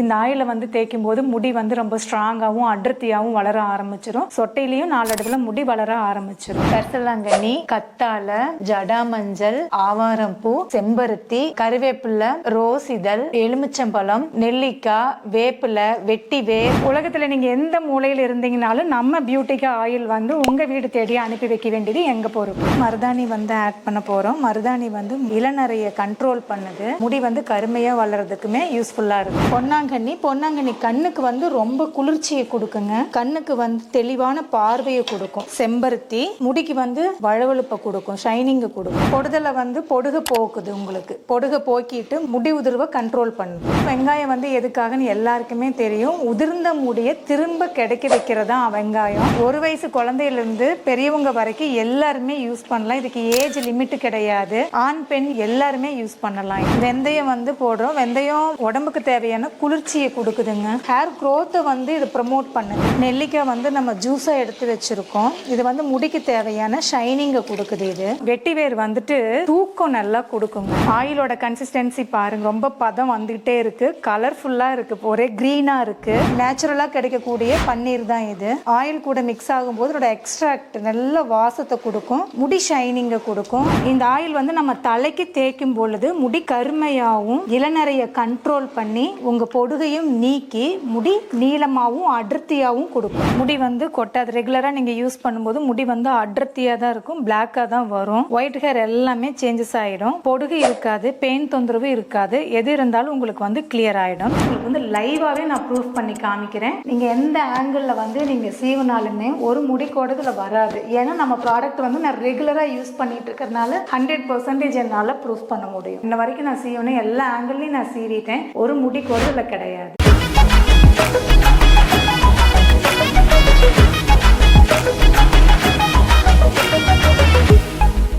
இந்த ஆயிலை வந்து தேய்க்கும் போது முடி வந்து ரொம்ப ஸ்ட்ராங்காகவும் அடர்த்தியாகவும் வளர ஆரம்பிச்சிரும். சொட்டையிலையும் நாளடைவில் முடி வளர ஆரம்பிச்சிரும். கரிசலாங்கண்ணி கத்தாழை ஜடாமஞ்சள் ஆவாரம்பூ செம்பருத்தி கருவேப்பிலை ரோஸ் இதழ் எலுமிச்சம்பழம் நெல்லிக்காய் வேப்பிலை வெட்டி வேர். உலகத்துல நீங்க எந்த மூலையில இருந்தீங்கனாலும் நம்ம பியூட்டிக்கா ஆயில் வந்து உங்க வீடு தேடி அனுப்பி வைக்க வேண்டியது எங்க பொறுப்பு? மருதாணி வந்து ஆட் பண்ண போறோம். மருதாணி வந்து இளநரைய கண்ட்ரோல் பண்ணுது. முடி வந்து கருமையா வளர்றதுக்குமே யூஸ்ஃபுல்லா இருக்கு. பொன்னாங்கண்ணி. பொன்னாங்கண்ணி கண்ணுக்கு வந்து ரொம்ப குளிர்ச்சியை கொடுக்குங்க. கண்ணுக்கு வந்து தெளிவான பார்வையை கொடுக்கும். செம்பருத்தி முடிக்கு வந்து வழவழுப்பை கொடுக்கும். ஷைனிங்கை கொடுக்கும். பொடுதலை வந்து பொடுகு போக்குது உங்களுக்கு. பொடுகை போக்கிட்டு முடி உதிர்வை கண்ட்ரோல் பண்ணும். வெங்காயம் வந்து எதுக்காகன்னு எல்லாருக்குமே தெரியும். உதிர்ந்த முடியை திரும்ப கிடைக்க வைக்கிறதா வெங்காயம். ஒரு வயசு குழந்தையிலிருந்து பெரியவங்க வரைக்கும் எல்லாருமே யூஸ் பண்ணலாம். இதுக்கு ஏஜ் லிமிட் கிடையாது. ஆண் பெண் எல்லாருமே யூஸ் பண்ணலாம். வெந்தயம் வந்து போடுறோம். வெந்தயம் உடம்புக்கு தேவையான குளிர்ச்சியை கொடுக்குதுங்க. ஹேர் க்ரோத்தை வந்து இது ப்ரமோட் பண்ணுது. நெல்லிக்காய் வந்து நம்ம ஜூஸாக எடுத்து வச்சுருக்கோம். இது வந்து முடிக்கு தேவையான ஷைனிங்கை கொடுக்குது இது. வெட்டிவேர் வந்துட்டு தூக்கம் நல்லா கொடுக்குங்க. ஆயிலோட கன்சிஸ்டன்சி பாருங்க. ரொம்ப பதம் வந்துகிட்டே இருக்கு. கலர்ஃபுல்லாக இருக்கு. ஒரே க்ரீனாக இருக்கு. நேச்சுரலாக கிடைக்கக்கூடிய பன்னீர் தான் இது. ஆயில் கூட மிக்ஸ் ஆகும்போது இதோட எக்ஸ்ட்ராக்ட் நல்ல வாசத்தை கொடுக்கும். முடி ஷைனிங்கை கொடுக்கும். இந்த ஆயில் வந்து நம்ம தலைக்கு தேய்க்கும் பொழுது முடி கருமையாகவும் இளநறைய கண்ட்ரோல் பண்ணி உங்கள் பொடுகையும் நீக்கி முடி நீளமாகவும் அடர்த்தியாகவும் கொடுக்கும். முடி வந்து கொட்டாது ரெகுலராக நீங்கள் யூஸ் பண்ணும்போது முடி வந்து அடர்த்தியாக தான் இருக்கும் பிளாக்காக தான் வரும். ஒயிட் ஹேர் எல்லாமே சேஞ்சஸ் ஆகிடும் பொடுகு இருக்காது பெயின் தொந்தரவு இருக்காது. எது இருந்தாலும் உங்களுக்கு வந்து கிளியர் ஆகிடும் உங்களுக்கு வந்து லைவாகவே நான் ப்ரூஃப் பண்ணி காமிக்கிறேன். நீங்கள் எந்த ஆங்கிளில் வந்து நீங்கள் சீவினாலுமே ஒரு முடி கூட வராது. ஏன்னா நம்ம ப்ராடக்ட் வந்து நான் ரெகுலராக யூஸ் பண்ணிட்டு இருக்கிறனால ஹண்ட்ரட் பர்சன்டேஜ் என்னால் ப்ரூஃப் பண்ண முடியும். இன்ன வரைக்கும் நான் சீவனே எல்லா ஆங்கிள்லையும் நான் சீவிட்டேன் ஒரு முடி கூட இல்லை கிடையாது.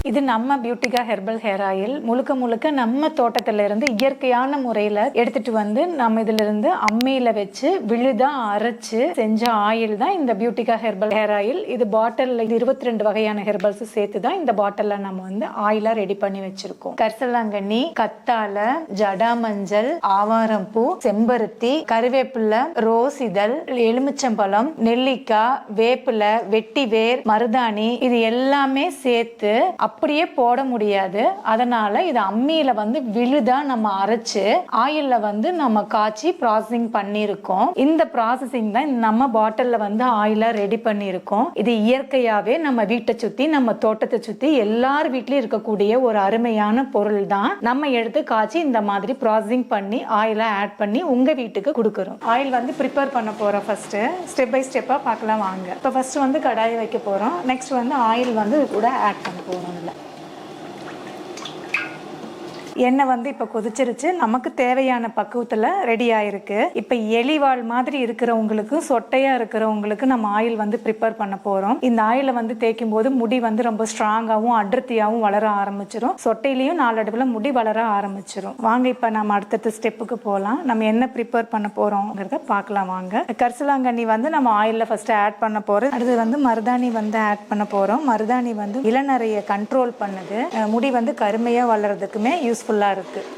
இது நம்ம பியூட்டிகா ஹெர்பல் ஹேர் ஆயில் முழுக்க முழுக்க நம்ம தோட்டத்துல இருந்து இயற்கையான முறையில எடுத்துட்டு வந்து நம்ம இதுல இருந்து அம்மியில வச்சு விழுதா அரைச்சு செஞ்ச ஆயில் தான் இந்த பியூட்டிகா ஹெர்பல் ஹேர் ஆயில் இது பாட்டில் இருபத்தி ரெண்டு வகையான ஹெர்பல்ஸ் சேர்த்து தான் இந்த பாட்டில்ல நம்ம வந்து ஆயிலா ரெடி பண்ணி வச்சிருக்கோம். கரிசலாங்கண்ணி கத்தாழை ஜடாமஞ்சள் ஆவாரம்பூ செம்பருத்தி கருவேப்பிலை ரோஸ் இதழ் எலுமிச்சம்பழம் நெல்லிக்காய் வேப்பிலை வெட்டி வேர் மருதாணி இது எல்லாமே சேர்த்து அப்படியே போட முடியாது. அதனால இது அம்மியில வந்து விழுதா நம்ம அரைச்சு ஆயில்ல வந்து நம்ம காய்ச்சி ப்ராசஸிங் பண்ணியிருக்கோம். இந்த ப்ராசஸிங் தான் நம்ம பாட்டில்ல வந்து ஆயிலாக ரெடி பண்ணியிருக்கோம். இது இயற்கையாவே நம்ம வீட்டை சுத்தி நம்ம தோட்டத்தை சுத்தி எல்லார் வீட்லயும் இருக்கக்கூடிய ஒரு அருமையான பொருள் தான். நம்ம எடுத்து காய்ச்சி இந்த மாதிரி ப்ராசஸிங் பண்ணி ஆயிலாக ஆட் பண்ணி உங்க வீட்டுக்கு கொடுக்குறோம். ஆயில் வந்து ப்ரிப்பேர் பண்ண போகிறோம் ஃபர்ஸ்ட் ஸ்டெப் பை ஸ்டெப்பா பார்க்கலாம் வாங்க. இப்போ ஃபர்ஸ்ட் வந்து கடாயை வைக்க போறோம். நெக்ஸ்ட் வந்து ஆயில் வந்து கூட ஆட் பண்ண போறோம். எண்ணெய் வந்து இப்போ கொதிச்சிருச்சு. நமக்கு தேவையான பக்குவத்தில் ரெடி ஆயிருக்கு. இப்போ எலிவாள் மாதிரி இருக்கிறவங்களுக்கு சொட்டையாக இருக்கிறவங்களுக்கு நம்ம ஆயில் வந்து ப்ரிப்பேர் பண்ண போகிறோம் இந்த ஆயிலை வந்து தேய்க்கும் போது முடி வந்து ரொம்ப ஸ்ட்ராங்காகவும் அடர்த்தியாகவும் வளர ஆரம்பிச்சிடும் சொட்டையிலையும் நாலடுவில் முடி வளர ஆரம்பிச்சிடும் வாங்க இப்போ நம்ம அடுத்தடுத்த ஸ்டெப்புக்கு போகலாம் நம்ம என்ன ப்ரிப்பேர் பண்ண போகிறோங்கிறத பார்க்கலாம் வாங்க. கரிசலாங்கண்ணி வந்து நம்ம ஆயிலில் ஃபஸ்ட்டு ஆட் பண்ண போகிறோம் அடுத்து வந்து மருதாணி வந்து ஆட் பண்ண போகிறோம் மருதாணி வந்து இளநரையை கண்ட்ரோல் பண்ணுது. முடி வந்து கருமையாக வளர்றதுக்குமே யூஸ்ஃபுல்லாக இருக்குது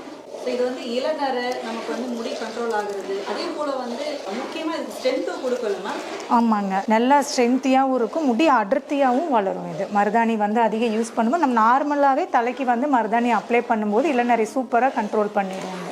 இது வந்து இளநரை நமக்கு வந்து முடி கண்ட்ரோல் ஆகுறது. அதே போல் வந்து முக்கியமாக இது ஸ்ட்ரென்த்தும் கொடுக்கலமா ஆமாங்க. நல்லா ஸ்ட்ரென்த்தியாகவும் இருக்கும். முடி அடர்த்தியாகவும் வளரும் இது. மருதாணி வந்து அதிகம் யூஸ் பண்ணும்போது நம்ம நார்மலாகவே தலைக்கு வந்து மருதாணி அப்ளை பண்ணும்போது இளநரை சூப்பராக கண்ட்ரோல் பண்ணிடுவாங்க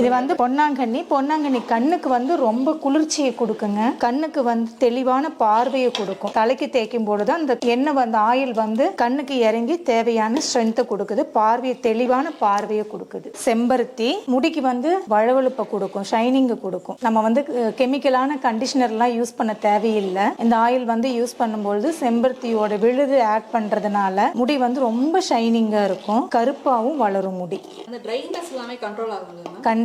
இது வந்து பொன்னாங்கண்ணி. பொன்னாங்கண்ணி கண்ணுக்கு வந்து ரொம்ப குளிர்ச்சியை கொடுக்குங்க. கண்ணுக்கு வந்து தெளிவான பார்வையை கொடுக்கும். தலைக்கு தேய்க்கும் பொழுது அந்த எண்ணெய் வந்து ஆயில் வந்து கண்ணுக்கு இறங்கி தேவையான ஸ்ட்ரென்த்தை கொடுக்குது. பார்வையை தெளிவான பார்வையை கொடுக்குது. செம்பருத்தி முடிக்கு வந்து வழவழுப்பை கொடுக்கும். ஷைனிங்கை கொடுக்கும். நம்ம வந்து கெமிக்கலான கண்டிஷனர்லாம் யூஸ் பண்ண தேவையில்லை. இந்த ஆயில் வந்து யூஸ் பண்ணும்பொழுது செம்பருத்தியோட விழுது ஆட் பண்றதுனால முடி வந்து ரொம்ப ஷைனிங்காக இருக்கும். கருப்பாகவும் வளரும் முடி. அந்த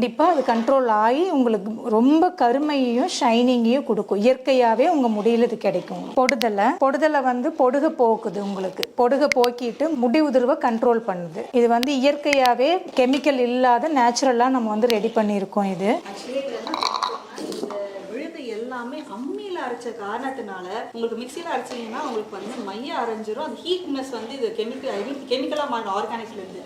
கண்டிப்பாக அது கண்ட்ரோல் ஆகி உங்களுக்கு ரொம்ப கருமையையும் ஷைனிங்கையும் கொடுக்கும். இயற்கையாகவே உங்கள் முடியில் இது கிடைக்கும். பொடுதலை. பொடுதலை வந்து பொடுக போக்குது உங்களுக்கு. பொடுகை போக்கிட்டு முடி உதிர்வை கண்ட்ரோல் பண்ணுது. இது வந்து இயற்கையாகவே கெமிக்கல் இல்லாத நேச்சுரலாக நம்ம வந்து ரெடி பண்ணியிருக்கோம் இது. எல்லாமே அம்மியில் அரைச்ச காரணத்தினால உங்களுக்கு மிக்சியில் அரைச்சிங்கன்னா உங்களுக்கு வந்து மைய அரைஞ்சிரும். அந்த ஹீட்னஸ் வந்து இது கெமிக்கல் கெமிக்கலாக மாறும். ஆர்கானிக்ஸ்லேருந்து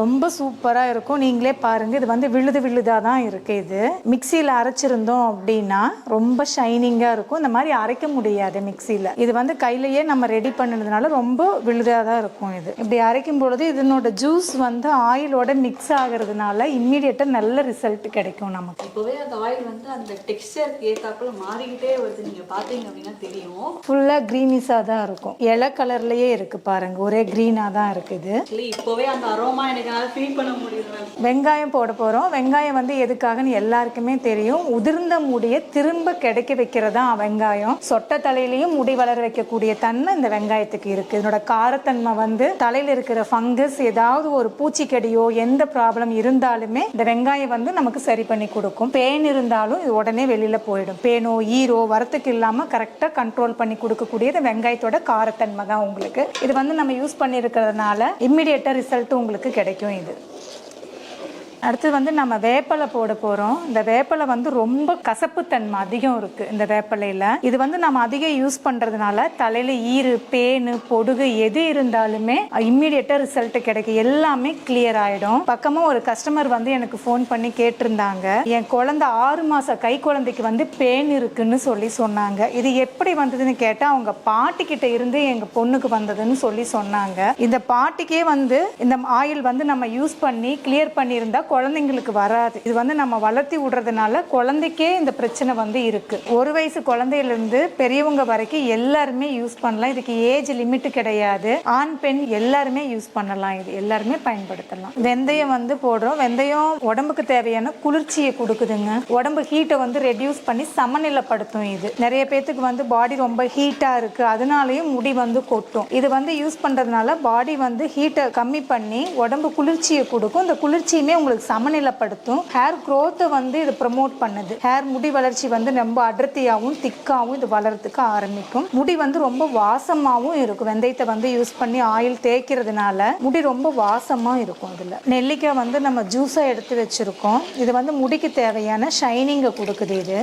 ரொம்ப சூப்பராக இருக்கும். நீங்களே பாருங்க. இது வந்து விழுது விழுதாக தான் இருக்கு இது. மிக்சியில் அரைச்சிருந்தோம் அப்படின்னா ரொம்ப ஷைனிங்காக இருக்கும். இந்த மாதிரி அரைக்க முடியாது மிக்சியில் இது வந்து கையிலேயே நம்ம ரெடி பண்ணதுனால ரொம்ப விழுதாக தான் இருக்கும் இது. இப்படி அரைக்கும் பொழுது இதனோட ஜூஸ் வந்து ஆயிலோட மிக்ஸ் ஆகிறதுனால இம்மீடியட்டாக நல்ல ரிசல்ட் கிடைக்கும் நமக்கு. இப்போவே அந்த ஆயில் வந்து அந்த டெக்ஸ்டருக்கு ஏத்தாப்புல மாறிக்கிட்டே வருது. நீங்க பாத்தீங்க அப்படின்னா தெரியும். ஃபுல்லாக க்ரீனிஸாக தான் இருக்கும். இலை கலர்லேயே இருக்குது பாருங்க. ஒரே க்ரீனாக தான் இருக்குது. ஆக்சுவலி இப்போவே அந்த அரோமா எனக்கு ஃபீல் பண்ண முடியுது வெங்காயம் போட போகிறோம் வெங்காயம் வந்து எதுக்காகன்னு எல்லாருக்குமே தெரியும். உதிர்ந்த முடியை திரும்ப கிடைக்க வைக்கிறதா வெங்காயம். சொட்ட தலையிலையும் முடி வளர வைக்கக்கூடிய தன்மை இந்த வெங்காயத்துக்கு இருக்கு. இதனோட காரத்தன்மை வந்து தலையில இருக்கிற ஃபங்கஸ் ஏதாவது ஒரு பூச்சிக்கடியோ எந்த ப்ராப்ளம் இருந்தாலுமே இந்த வெங்காயம் வந்து நமக்கு சரி பண்ணி கொடுக்கும். பேன் இருந்தாலும் இது உடனே வெளியில போயிடும். பேனோ ஈரோ வரத்துக்கு இல்லாம கரெக்டாக கண்ட்ரோல் பண்ணி கொடுக்கக்கூடியது வெங்காயத்தோட காரத்தன்மை தான் உங்களுக்கு. இது வந்து நம்ம யூஸ் பண்ணுறதுனால இம்மிடியேட்டாக ரிசல்ட் உங்களுக்கு கிடைக்கும் இது. அடுத்து வந்து நம்ம வேப்பலை போட போகிறோம் இந்த வேப்பலை வந்து ரொம்ப கசப்புத்தன்மை அதிகம் இருக்குது இந்த வேப்பலையில். இது வந்து நம்ம அதிகம் யூஸ் பண்ணுறதுனால தலையில் ஈறு பேனு பொடுகு எது இருந்தாலுமே இம்மிடியட்டாக ரிசல்ட் கிடைக்கும். எல்லாமே கிளியர் ஆகிடும் பக்கமாக ஒரு கஸ்டமர் வந்து எனக்கு ஃபோன் பண்ணி கேட்டிருந்தாங்க. என் குழந்தை ஆறு மாதம் கை குழந்தைக்கு வந்து பேன் இருக்குன்னு சொல்லி சொன்னாங்க. இது எப்படி வந்ததுன்னு கேட்டால் அவங்க பாட்டிக்கிட்ட இருந்து எங்கள் பொண்ணுக்கு வந்ததுன்னு சொல்லி சொன்னாங்க. இந்த பாட்டிக்கே வந்து இந்த ஆயில் வந்து நம்ம யூஸ் பண்ணி கிளியர் பண்ணியிருந்தா குழந்தைங்களுக்கு வராது. இது வந்து நம்ம வளர்த்தி விடுறதுனால குழந்தைக்கே இந்த பிரச்சனை வந்து இருக்கு. ஒரு வயசு குழந்தையிலிருந்து பெரியவங்க வரைக்கும் எல்லாருமே யூஸ் பண்ணலாம். இதுக்கு ஏஜ் லிமிட் கிடையாது. ஆண் பெண் எல்லாருமே யூஸ் பண்ணலாம். இது எல்லாருமே பயன்படுத்தலாம். வெந்தயம் வந்து போடுறோம். வெந்தயம் உடம்புக்கு தேவையான குளிர்ச்சியை கொடுக்குதுங்க. உடம்பு ஹீட்டை வந்து ரெடியூஸ் பண்ணி சமநிலைப்படுத்தும் இது. நிறைய பேத்துக்கு வந்து பாடி ரொம்ப ஹீட்டா இருக்கு. அதனாலயும் முடி வந்து கொட்டும். இது வந்து யூஸ் பண்றதுனால பாடி வந்து ஹீட்டை கம்மி பண்ணி உடம்பு குளிர்ச்சியை கொடுக்கும். இந்த குளிர்ச்சியுமே உங்களுக்கு சமநிலைப்படுத்தும். ஹேர் க்ரோத்தை வந்து இது ப்ரமோட் பண்ணுது. ஹேர் முடி வளர்ச்சி வந்து ரொம்ப அடர்த்தியாகவும் திக்காகவும் இது வளர்றதுக்கு ஆரம்பிக்கும். முடி வந்து ரொம்ப வாசமாகவும் இருக்கும். வெந்தயத்தை வந்து யூஸ் பண்ணி ஆயில் தேய்க்கிறதுனால முடி ரொம்ப வாசமாக இருக்கும் அதில். நெல்லிக்காய் வந்து நம்ம ஜூஸாக எடுத்து வச்சுருக்கோம். இது வந்து முடிக்கு தேவையான ஷைனிங்கை கொடுக்குது இது.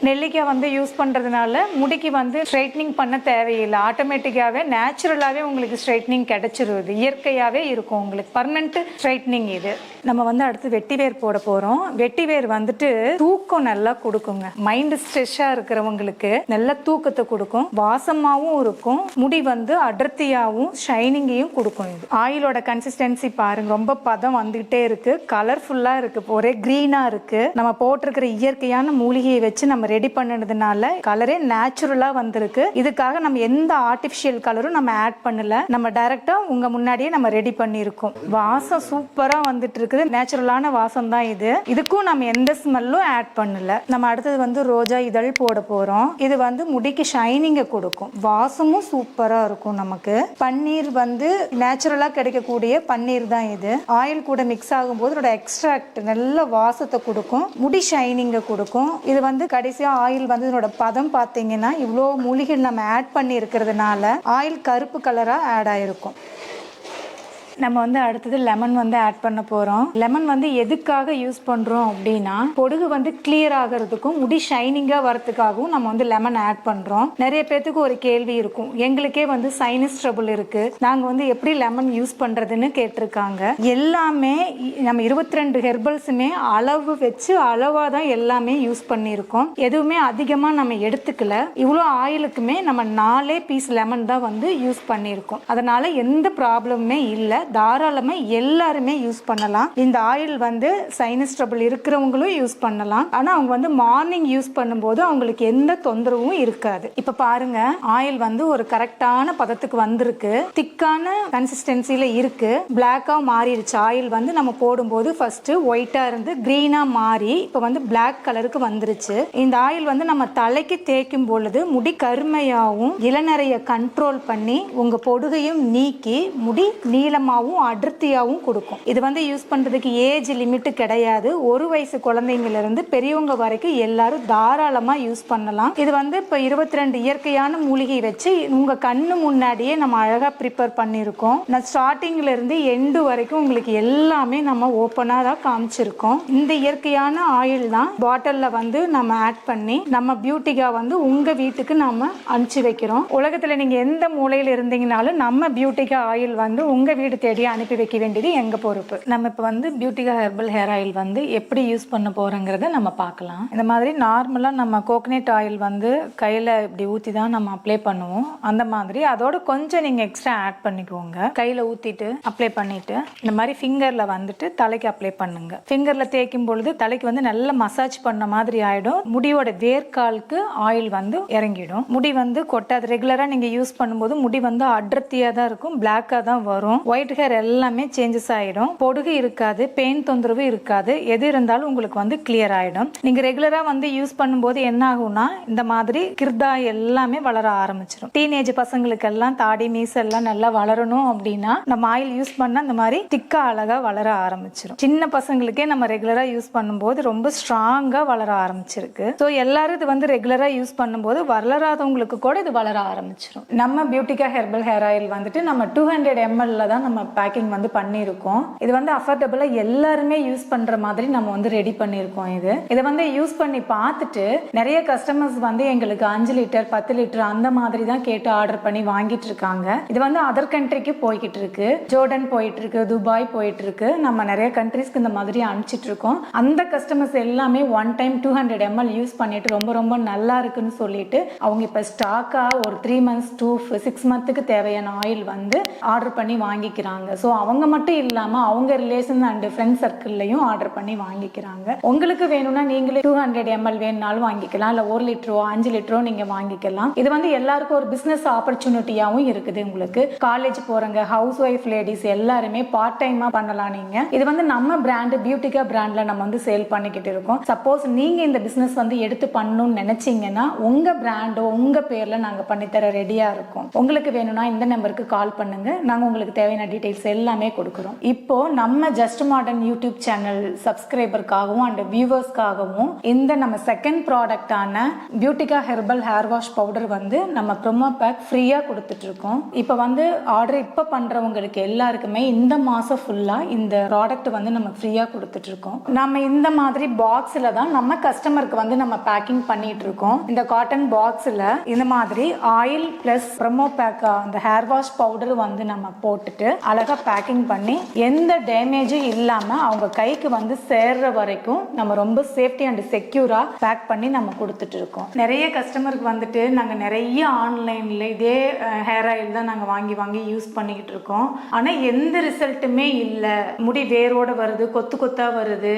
நெல்லிக்காய் வந்து யூஸ் பண்ணுறதுனால முடிக்கு வந்து ஸ்ட்ரைட்னிங் பண்ண தேவையில்லை. ஆட்டோமேட்டிக்காகவே நேச்சுரலாகவே உங்களுக்கு ஸ்ட்ரைட்னிங் கிடைச்சிருது. இயற்கையாகவே இருக்கும் உங்களுக்கு. பர்மனெண்ட் ஸ்ட்ரைட்னிங் இது. நம்ம வந்து அடுத்து வெட்டிவேர் போட போகிறோம் வெட்டிவேர் வந்துட்டு தூக்கம் நல்லா கொடுக்குங்க. மைண்டு ஸ்ட்ரெஷ்ஷாக இருக்கிறவங்களுக்கு நல்ல தூக்கத்தை கொடுக்கும். வாசமாகவும் இருக்கும். முடி வந்து அடர்த்தியாகவும் ஷைனிங்கையும் கொடுக்கும் இது. ஆயிலோட கன்சிஸ்டன்சி பாருங்க. ரொம்ப பதம் வந்துகிட்டே இருக்கு. கலர்ஃபுல்லாக இருக்கு. ஒரே க்ரீனாக இருக்கு. நம்ம போட்டிருக்கிற இயற்கையான மூலிகையை வச்சு நம்ம ரெடி பண்ணதுனால கலரே நேச்சுரலா வந்திருக்கு. இதுக்காக நம்ம எந்த ஆர்டிஃபிஷியல் கலரும் நம்ம ஆட் பண்ணல. நம்ம டைரக்டா உங்க முன்னாடியே நம்ம ரெடி பண்ணியிருக்கோம். வாசம் சூப்பரா வந்துட்டு இருக்குது நேச்சுரலான வாசம் தான் இது. இதுக்கும் நம்ம எந்த ஸ்மெல்லும் ஆட் பண்ணல. நம்ம அடுத்தது வந்து ரோஜா இதழ் போட போறோம். இது வந்து முடிக்கு ஷைனிங்கை கொடுக்கும். வாசமும் சூப்பரா இருக்கும் நமக்கு. பன்னீர் வந்து நேச்சுரலா கிடைக்கக்கூடிய பன்னீர் தான் இது. ஆயில் கூட மிக்ஸ் ஆகும்போது இதோட எக்ஸ்ட்ராக்ட் நல்ல வாசத்தை கொடுக்கும். முடி ஷைனிங்கை கொடுக்கும். இது வந்து கடைசி கடைசியாக ஆயில் வந்து இதனோட பதம் பார்த்தீங்கன்னா இவ்வளோ மூலிகை நம்ம ஆட் பண்ணி இருக்கிறதுனால ஆயில் கருப்பு கலராக ஆட் ஆயிருக்கும். நம்ம வந்து அடுத்தது லெமன் வந்து ஆட் பண்ண போகிறோம் லெமன் வந்து எதுக்காக யூஸ் பண்ணுறோம் அப்படின்னா பொடுகு வந்து கிளியர் ஆகிறதுக்கும் முடி ஷைனிங்காக வரதுக்காகவும் நம்ம வந்து லெமன் ஆட் பண்ணுறோம் நிறைய பேர்த்துக்கு ஒரு கேள்வி இருக்கும். எங்களுக்கே வந்து சைனஸ் ட்ரபுள் இருக்குது நாங்கள் வந்து எப்படி லெமன் யூஸ் பண்ணுறதுன்னு கேட்டிருக்காங்க. எல்லாமே நம்ம இருபத்தி ரெண்டு ஹெர்பல்ஸுமே அளவு வச்சு அளவாக தான் எல்லாமே யூஸ் பண்ணியிருக்கோம். எதுவுமே அதிகமாக நம்ம எடுத்துக்கல. இவ்வளோ ஆயிலுக்குமே நம்ம நாலே பீஸ் லெமன் தான் வந்து யூஸ் பண்ணியிருக்கோம். அதனால் எந்த ப்ராப்ளமுமே இல்லை. தாராளமாக எல்லாருமே யூஸ் பண்ணலாம். இந்த ஆயில் வந்து சைனஸ் ட்ரபிள் இருக்கிறவங்களும் யூஸ் பண்ணலாம். ஆனால் அவங்க வந்து மார்னிங் யூஸ் பண்ணும்போது அவங்களுக்கு எந்த தொந்தரவும் இருக்காது. இப்போ பாருங்க ஆயில் வந்து ஒரு கரெக்டான பதத்துக்கு வந்திருக்கு. திக்கான கன்சிஸ்டன்சியில் இருக்கு. பிளாக்காக மாறிடுச்சு. ஆயில் வந்து நம்ம போடும்போது ஃபர்ஸ்ட் ஒயிட்டாக இருந்து க்ரீனாக மாறி இப்போ வந்து பிளாக் கலருக்கு வந்துருச்சு. இந்த ஆயில் வந்து நம்ம தலைக்கு தேய்க்கும் பொழுது முடி கருமையாகவும் இளநறைய கண்ட்ரோல் பண்ணி உங்கள் பொடுகையும் நீக்கி முடி நீளமாக ஸ்ட்ராங்காகவும் அடர்த்தியாகவும் கொடுக்கும். இது வந்து யூஸ் பண்ணுறதுக்கு ஏஜ் லிமிட் கிடையாது. ஒரு வயசு குழந்தைங்கலேருந்து பெரியவங்க வரைக்கும் எல்லாரும் தாராளமாக யூஸ் பண்ணலாம். இது வந்து இப்போ இருபத்தி ரெண்டு இயற்கையான மூலிகை வச்சு உங்கள் கண்ணு முன்னாடியே நம்ம அழகாக ப்ரிப்பேர் பண்ணியிருக்கோம். நான் ஸ்டார்டிங்லேருந்து எண்டு வரைக்கும் உங்களுக்கு எல்லாமே நம்ம ஓப்பனாக தான் காமிச்சிருக்கோம். இந்த இயற்கையான ஆயில் தான் பாட்டிலில் வந்து நம்ம ஆட் பண்ணி நம்ம பியூட்டிகா வந்து உங்கள் வீட்டுக்கு நம்ம அனுப்பிச்சி வைக்கிறோம். உலகத்தில் நீங்கள் எந்த மூலையில் இருந்தீங்கனாலும் நம்ம பியூட்டிகா ஆயில் வந்து உங்கள் வீடு தேடி அனுப்பி வைக்க வேண்டியது எங்கள் பொறுப்பு. நம்ம இப்போ வந்து பியூட்டிகா ஹெர்பல் ஹேர் ஆயில் வந்து எப்படி யூஸ் பண்ண போகிறோங்கிறத நம்ம பார்க்கலாம். இந்த மாதிரி நார்மலாக நம்ம கோகனட் ஆயில் வந்து கையில் இப்படி ஊற்றி தான் நம்ம அப்ளை பண்ணுவோம். அந்த மாதிரி அதோட கொஞ்சம் நீங்கள் எக்ஸ்ட்ரா ஆட் பண்ணிக்கோங்க. கையில் ஊற்றிட்டு அப்ளை பண்ணிவிட்டு இந்த மாதிரி ஃபிங்கரில் வந்துட்டு தலைக்கு அப்ளை பண்ணுங்க. ஃபிங்கரில் தேய்க்கும் பொழுது தலைக்கு வந்து நல்ல மசாஜ் பண்ண மாதிரி ஆகிடும் முடியோட வேர்க்காலுக்கு ஆயில் வந்து இறங்கிடும். முடி வந்து கொட்டாது. ரெகுலராக நீங்கள் யூஸ் பண்ணும்போது முடி வந்து அடர்த்தியாக தான் இருக்கும். பிளாக்காக தான் வரும். ஒயிட் ஹேர் எல்லாமே சேஞ்சஸ் ஆகிடும் பொடுகு இருக்காது பெயின் தொந்தரவு இருக்காது. எது இருந்தாலும் உங்களுக்கு வந்து கிளியர் ஆகிடும் நீங்கள் ரெகுலராக வந்து யூஸ் பண்ணும்போது என்ன ஆகும்னா இந்த மாதிரி கிர்தா எல்லாமே வளர ஆரம்பிச்சிடும் டீனேஜ் பசங்களுக்கெல்லாம் தாடி மீஸ் எல்லாம் நல்லா வளரணும் அப்படின்னா நம்ம ஆயில் யூஸ் பண்ணால் இந்த மாதிரி திக்கா அழகாக வளர ஆரம்பிச்சிடும் சின்ன பசங்களுக்கே நம்ம ரெகுலராக யூஸ் பண்ணும்போது ரொம்ப ஸ்ட்ராங்காக வளர ஆரம்பிச்சிருக்கு. ஸோ எல்லாரும் இது வந்து ரெகுலராக யூஸ் பண்ணும்போது வளராதவங்களுக்கு கூட இது வளர ஆரம்பிச்சிடும் நம்ம பியூட்டிகா ஹெர்பல் ஹேர் ஆயில் வந்துட்டு நம்ம டூ ஹண்ட்ரட் எம்எல்ல தான் நம்ம பேக்கிங் வந்து பண்ணியிருக்கோம். இது வந்து அஃபோர்டபுளாக எல்லாருமே யூஸ் பண்ணுற மாதிரி நம்ம வந்து ரெடி பண்ணியிருக்கோம் இது. இதை வந்து யூஸ் பண்ணி பார்த்துட்டு நிறைய கஸ்டமர்ஸ் வந்து எங்களுக்கு அஞ்சு லிட்டர் பத்து லிட்டர் அந்த மாதிரி தான் கேட்டு ஆர்டர் பண்ணி வாங்கிட்டு இருக்காங்க. இது வந்து அதர் கண்ட்ரிக்கு போய்கிட்டு இருக்கு. ஜோர்டன் போயிட்டு இருக்கு துபாய் போயிட்டு இருக்கு. நம்ம நிறைய கண்ட்ரிஸ்க்கு இந்த மாதிரி அனுப்பிச்சிட்டு இருக்கோம். அந்த கஸ்டமர்ஸ் எல்லாமே one time two hundred ML use பண்ணிட்டு ரொம்ப ரொம்ப நல்லா இருக்குன்னு சொல்லிட்டு அவங்க இப்போ ஸ்டாக்கா ஒரு த்ரீ மந்த்ஸ் டூ சிக்ஸ் மந்த்துக்கு தேவையான ஆயில் வந்து ஆர்டர் பண்ணி வாங்கிக்கிறாங்க. ஸோ அவங்க மட்டும் இல்லாம அவங்க ரிலேஷன் அண்ட் ஃப்ரெண்ட் சர்க்கிள்லையும் ஆர்டர் பண்ணி வாங்கிக்கிறாங்க. உங்களுக்கு வேணும்னா நீங்களே டூ ஹண்ட்ரட் எம்எல் வேணுனாலும் வாங்கிக்கலாம். இல்லை ஒரு லிட்டரோ அஞ்சு லிட்டரோ நீங்கள் வாங்கிக்கலாம். இது வந்து எல்லாருக்கும் ஒரு பிஸ்னஸ் ஆப்பர்ச்சுனிட்டியாகவும் இருக்குது உங்களுக்கு. காலேஜ் போறவங்க ஹவுஸ் ஒய்ஃப் லேடிஸ் எல்லாருமே பார்ட் டைமாக பண்ணலாம் நீங்கள் இது வந்து நம்ம பிராண்டு பியூட்டிகா பிராண்டில் நம்ம வந்து சேல் பண்ணிக்கிட்டு இருக்கோம். சப்போஸ் நீங்கள் இந்த பிஸ்னஸ் வந்து எடுத்து பண்ணணும்னு நினச்சிங்கன்னா உங்க பிராண்டோ உங்கள் பேரில் நாங்கள் பண்ணித்தர ரெடியாக இருக்கோம். உங்களுக்கு வேணும்னா இந்த நம்பருக்கு கால் பண்ணுங்க. நாங்கள் உங்களுக்கு தேவையான டீட்டெயில்ஸ் எல்லாமே கொடுக்குறோம். இப்போ நம்ம ஜஸ்ட் மாடர்ன் யூடியூப் சேனல் சப்ஸ்கிரைபருக்காகவும் அண்ட் வியூவர்ஸ்க்காகவும் இந்த நம்ம second ப்ராடக்டான Beautica herbal hair wash powder வந்து நம்ம ப்ரோமோ பேக் ஃப்ரீயாக கொடுத்துட்டு இருக்கோம் இப்போ வந்து ஆர்டர் இப்போ பண்ணுறவங்களுக்கு எல்லாருக்குமே இந்த மாதம் ஃபுல்லாக இந்த ப்ராடக்ட் வந்து நம்ம ஃப்ரீயாக கொடுத்துட்டு இருக்கோம் நம்ம இந்த மாதிரி பாக்ஸில் தான் நம்ம கஸ்டமருக்கு வந்து நம்ம பேக்கிங் பண்ணிட்டு இருக்கோம் இந்த காட்டன் பாக்ஸில் இந்த மாதிரி ஆயில் ப்ளஸ் ப்ரோமோ பேக் அந்த ஹேர் வாஷ் பவுடர் வந்து நம்ம போட்டுட்டு அழகாக பேக்கிங் பண்ணி எந்த டேமேஜும் இல்லாமல் அவங்க கைக்கு வந்து சேர்ற வரைக்கும் நம்ம ரொம்ப சேஃப்டி அண்ட் செக்யூராக பேக் பண்ணி நம்ம கொடுத்துட்டு இருக்கோம். நிறைய கஸ்டமருக்கு வந்துட்டு நாங்கள் நிறைய ஆன்லைனில் இதே ஹேர் ஆயில் தான் நாங்கள் வாங்கி வாங்கி யூஸ் பண்ணிக்கிட்டு இருக்கோம். ஆனால் எந்த ரிசல்ட்டுமே இல்லை. முடி வேரோட வருது கொத்து கொத்தாக வருது.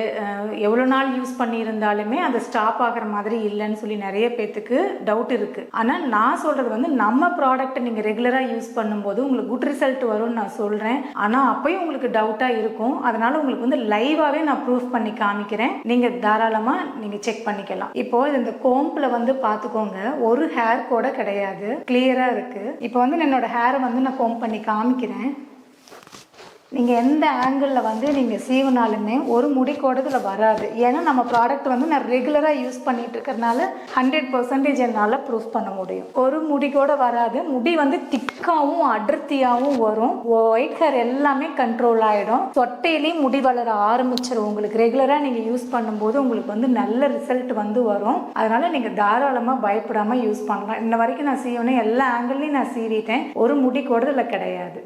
எவ்வளோ நாள் யூஸ் பண்ணியிருந்தாலுமே அது ஸ்டாப் ஆகிற மாதிரி இல்லைன்னு சொல்லி நிறைய பேத்துக்கு டவுட் இருக்குது ஆனால் நான் சொல்கிறது வந்து நம்ம ப்ராடக்ட்டை நீங்கள் ரெகுலராக யூஸ் பண்ணும்போது உங்களுக்கு குட் ரிசல்ட் வரும்னு நான் சொல்றேன். ஆனா அப்பயும் உங்களுக்கு டவுட்டாக இருக்கும். அதனால உங்களுக்கு வந்து லைவாகவே நான் ப்ரூஃப் பண்ணி காமிக்கிறேன். நீங்கள் தாராளமாக நீங்கள் செக் பண்ணிக்கலாம். இப்போது இந்த கோம்பில் வந்து பார்த்துக்கோங்க ஒரு ஹேர் கூட கிடையாது. கிளியராக இருக்கு. இப்போ வந்து என்னோட ஹேரை வந்து நான் கோம் பண்ணி காமிக்கிறேன். நீங்கள் எந்த ஆங்கிளில் வந்து நீங்கள் சீவினாலுமே ஒரு முடி கூட இதில் வராது. ஏன்னா நம்ம ப்ராடக்ட் வந்து நான் ரெகுலராக யூஸ் பண்ணிட்டு இருக்கிறனால ஹண்ட்ரட் பர்சன்டேஜ் என்னால் ப்ரூஃப் பண்ண முடியும். ஒரு முடி கூட வராது. முடி வந்து திக்காகவும் அடர்த்தியாகவும் வரும். ஒயிட் ஹேர் எல்லாமே கண்ட்ரோல் ஆகிடும் சொட்டையிலையும் முடி வளர ஆரம்பிச்சிடும் உங்களுக்கு ரெகுலராக நீங்கள் யூஸ் பண்ணும்போது உங்களுக்கு வந்து நல்ல ரிசல்ட் வந்து வரும். அதனால் நீங்கள் தாராளமாக பயப்படாமல் யூஸ் பண்ணலாம். இன்ன வரைக்கும் நான் சீவனே எல்லா ஆங்கிள்லையும் நான் சீவிட்டேன். ஒரு முடி கூட இதில் கிடையாது.